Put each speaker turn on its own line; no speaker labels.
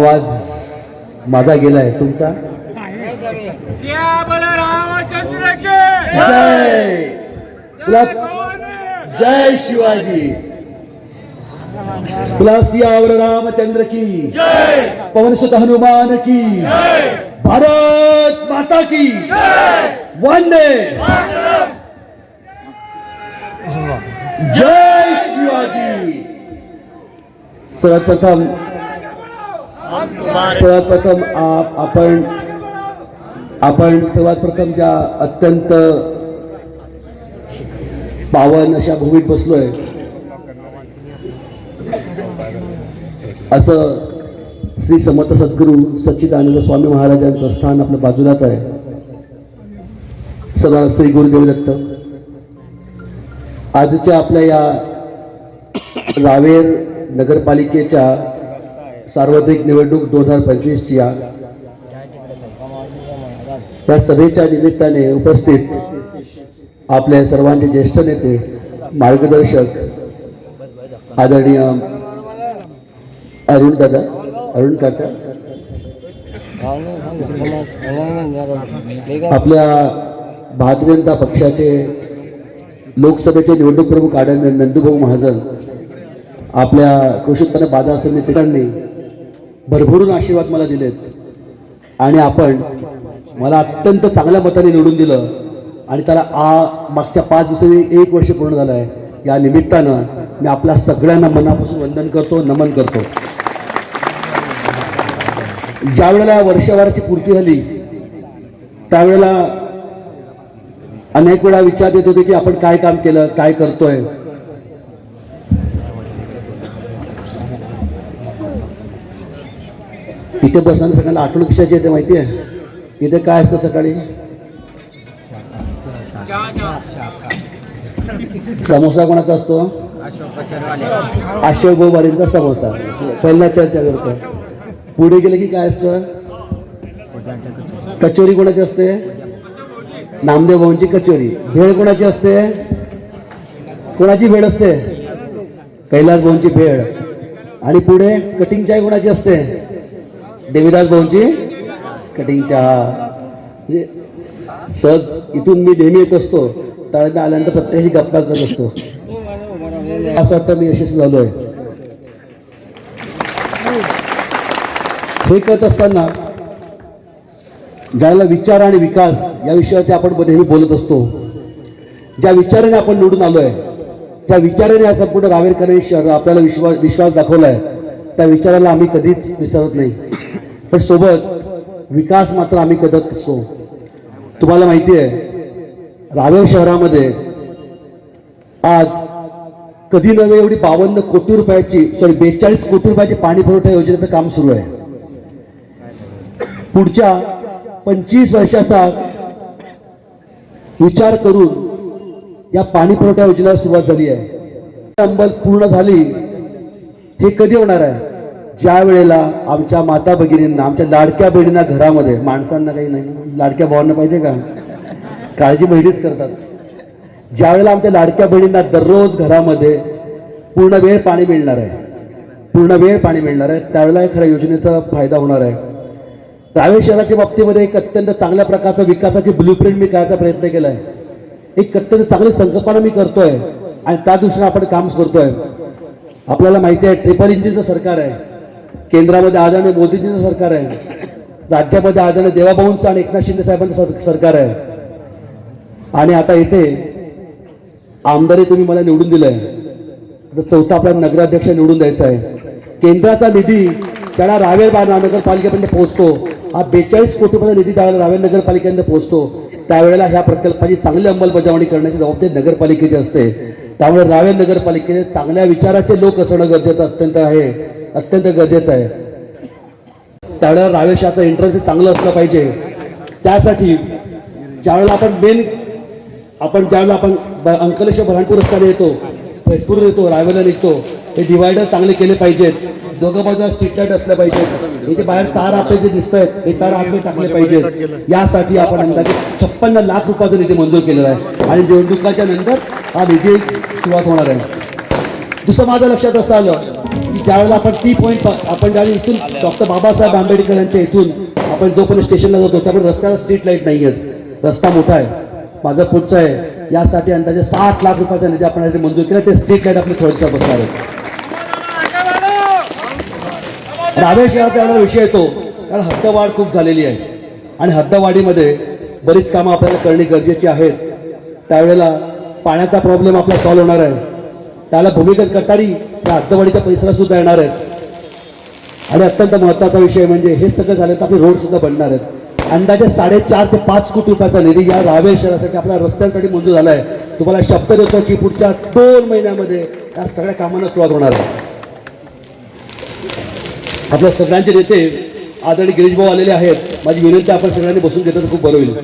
आवाज माझा गेलाय तुमचा? जय शिवाजी! तुला सियावर रामचंद्र की। पवन सुत हनुमान की। भारत माता की। वंदे! जय शिवाजी! सर्वात प्रथम सर्वात प्रथम आपण आपण सर्वात प्रथम ज्या अत्यंत पावन अशा भूमीत बसलोय असं श्री समर्थ सद्गुरू सच्चिदानंद स्वामी महाराजांचं स्थान आपल्या बाजूलाच आहे. सगळं श्री गुरुदेव दत्त. आजच्या आपल्या या रावेर नगरपालिकेच्या सार्वत्रिक निवडणूक दोन हजार पंचवीसची या. सभेच्या निमित्ताने उपस्थित आपले सर्वांचे ज्येष्ठ नेते मार्गदर्शक आदरणीय अरुण दादा अरुण काका आपल्या भारतीय जनता पक्षाचे लोकसभेचे निवडणूक प्रमुख आदरणीय नंदूभाऊ महाजन आपल्या कृषी उत्पन्न बाजार समितीकडनी भरभरून आशीर्वाद मला दिलेत. आणि आपण मला अत्यंत चांगल्या मताने निवडून दिलं. आणि त्याला आ मागच्या पाच दिवसांनी एक वर्ष पूर्ण झालं आहे या निमित्तानं मी आपल्या सगळ्यांना मनापासून वंदन करतो नमन करतो. ज्या वेळेला वर्षभराची पूर्ती झाली त्यावेळेला अनेक वेळा विचार येत होते की आपण काय काम केलं काय करतोय. इथे बसताना सगळ्यांना आठवण कशाची येते माहिती आहे? इथे काय असतं सकाळी? समोसा कोणाचा असतो? अशोक गोवारींचा समोसा. पहिला चर्चा करतो. पुढे गेलं की काय असतं? कचोरी कोणाची असते? नामदेव भाऊंची कचोरी. भेळ कोणाची असते? कोणाची भेळ असते? कैलास भाऊंची भेळ. आणि पुढे कटिंग चाय कोणाची असते? देवीदास भाऊंची कटिंग चहा म्हणजे सहज इथून मी नेहमी येत असतो. त्यावेळेला आल्यानंतर प्रत्येकी गप्पा करत असतो. असं वाटतं मी यशस्वी झालोय. हे करत असताना ज्याला विचार आणि विकास या विषयावरती आपण नेहमी बोलत असतो. ज्या विचाराने आपण निवडून आलोय त्या विचाराने हा संपूर्ण रावेरकरांनी शहर आपल्याला विश्वास विश्वास दाखवलाय त्या विचाराला आम्ही कधीच विसरत नाही. पण सोबत विकास मात्र आम्ही करत असतो. तुम्हाला माहिती आहे रावेर शहरामध्ये आज कधी नव्हे एवढी बावन्न कोटी रुपयाची सॉरी बेचाळीस कोटी रुपयाची पाणी पुरवठा योजनेचं काम सुरू आहे. पुढच्या पंचवीस वर्षाचा विचार करून या पाणी पुरवठा योजनेला सुरुवात झाली आहे. अंमल पूर्ण झाली हे कधी होणार आहे? ज्या वेळेला आमच्या माता भगिनींना आमच्या लाडक्या बहिणींना घरामध्ये माणसांना काही नाही लाडक्या भावांना पाहिजे का? काळजी बहिणीच करतात. ज्या वेळेला आमच्या लाडक्या बहिणींना दररोज घरामध्ये पूर्ण वेळ पाणी मिळणार आहे पूर्ण वेळ पाणी मिळणार आहे त्यावेळेला खऱ्या योजनेचा फायदा होणार आहे. रावेर शहराच्या बाबतीमध्ये एक अत्यंत चांगल्या प्रकारचा विकासाची ब्लूप्रिंट मी करायचा प्रयत्न केला आहे एक अत्यंत चांगली संकल्पना मी करतोय आणि त्या दृष्टीने आपण काम करतोय. आपल्याला माहिती आहे ट्रिपल इंजिनचं सरकार आहे. केंद्रामध्ये आदरणीय मोदीजींचं सरकार आहे. राज्यामध्ये आदरणीय देवाभाऊंचं आणि एकनाथ शिंदे साहेबांचं सरकार आहे. आणि आता इथे आमदारी तुम्ही मला निवडून दिलंय. आता चौथा आपल्याला नगराध्यक्ष निवडून द्यायचा आहे. केंद्राचा निधी त्याला रावेर बा- नगरपालिकेपर्यंत पोहोचतो. हा बेचाळीस कोटीपर्यंत निधी त्यावेळेला रावेर नगरपालिकेपर्यंत पोहोचतो. त्यावेळेला ह्या प्रकल्पाची चांगली अंमलबजावणी करण्याची जबाबदारी नगरपालिकेची असते. त्यामुळे रावेर नगरपालिकेने चांगल्या विचाराचे लोक असणं गरजेचं अत्यंत आहे. अत्यंत गरजेचं आहे. त्यावेळेला रावेशाचं इंटरेस्ट चांगलं असलं पाहिजे. त्यासाठी ज्यावेळेला आपण मेन आपण ज्यावेळेला आपण अंकलेश्वर बऱ्हाणपूर रस्त्याने येतो फैसपूर येतो रायवेला निघतो हे डिवायडर चांगले केले पाहिजेत. दोघं बाजूला स्ट्रीट लाइट असल्या पाहिजेत इथे बाहेर तार आपले जे दिसत आहेत हे तार आतमध्ये टाकले पाहिजेत. यासाठी आपण अंदाजे छप्पन्न लाख रुपयाचा निधी मंजूर केलेला आहे. आणि निवडणुकाच्या नंतर हा निधी सुरुवात होणार आहे. दुसरं माझ्या लक्षात असं आलं ज्यावेळेला आपण टी पॉईंट आपण ज्यावेळी इथून डॉक्टर बाबासाहेब आंबेडकर यांच्या इथून आपण जोपर्यंत स्टेशनला जातो त्यामुळे रस्त्याला स्ट्रीट लाइट नाही आहेत रस्ता मोठा आहे. माझं पुढचं आहे. यासाठी अंदाजे साठ लाख रुपयाचा निधी आपण मंजूर केला. ते स्ट्रीट लाइट आपले थोडक्यात बसणार आहे. रावेर शहराचा एवढा विषय येतो कारण हद्दवाढ खूप झालेली आहे. आणि हद्दवाढीमध्ये बरीच कामं आपल्याला करणे गरजेची आहेत. त्यावेळेला पाण्याचा प्रॉब्लेम आपला सॉल्व्ह होणार आहे. त्याला भूमिगत गटारी त्या हद्दवाढीच्या पैशाला सुद्धा येणार आहेत. आणि अत्यंत महत्त्वाचा विषय म्हणजे हे सगळं झालं तर आपले रोड सुद्धा बनणार आहेत. अंदाजे साडेचार ते पाच कोटी रुपयाचा निधी या रावेर शहरासाठी आपल्या रस्त्यांसाठी मंजूर झाला आहे. तुम्हाला शब्द देतो की पुढच्या दोन महिन्यामध्ये या सगळ्या कामांना सुरुवात होणार आहे. आपल्या सगळ्यांचे नेते आदरणीय गिरीशभाऊ आलेले आहेत. माझी विनंती आपण सगळ्यांनी बसून घेतलं तर खूप बरं होईल.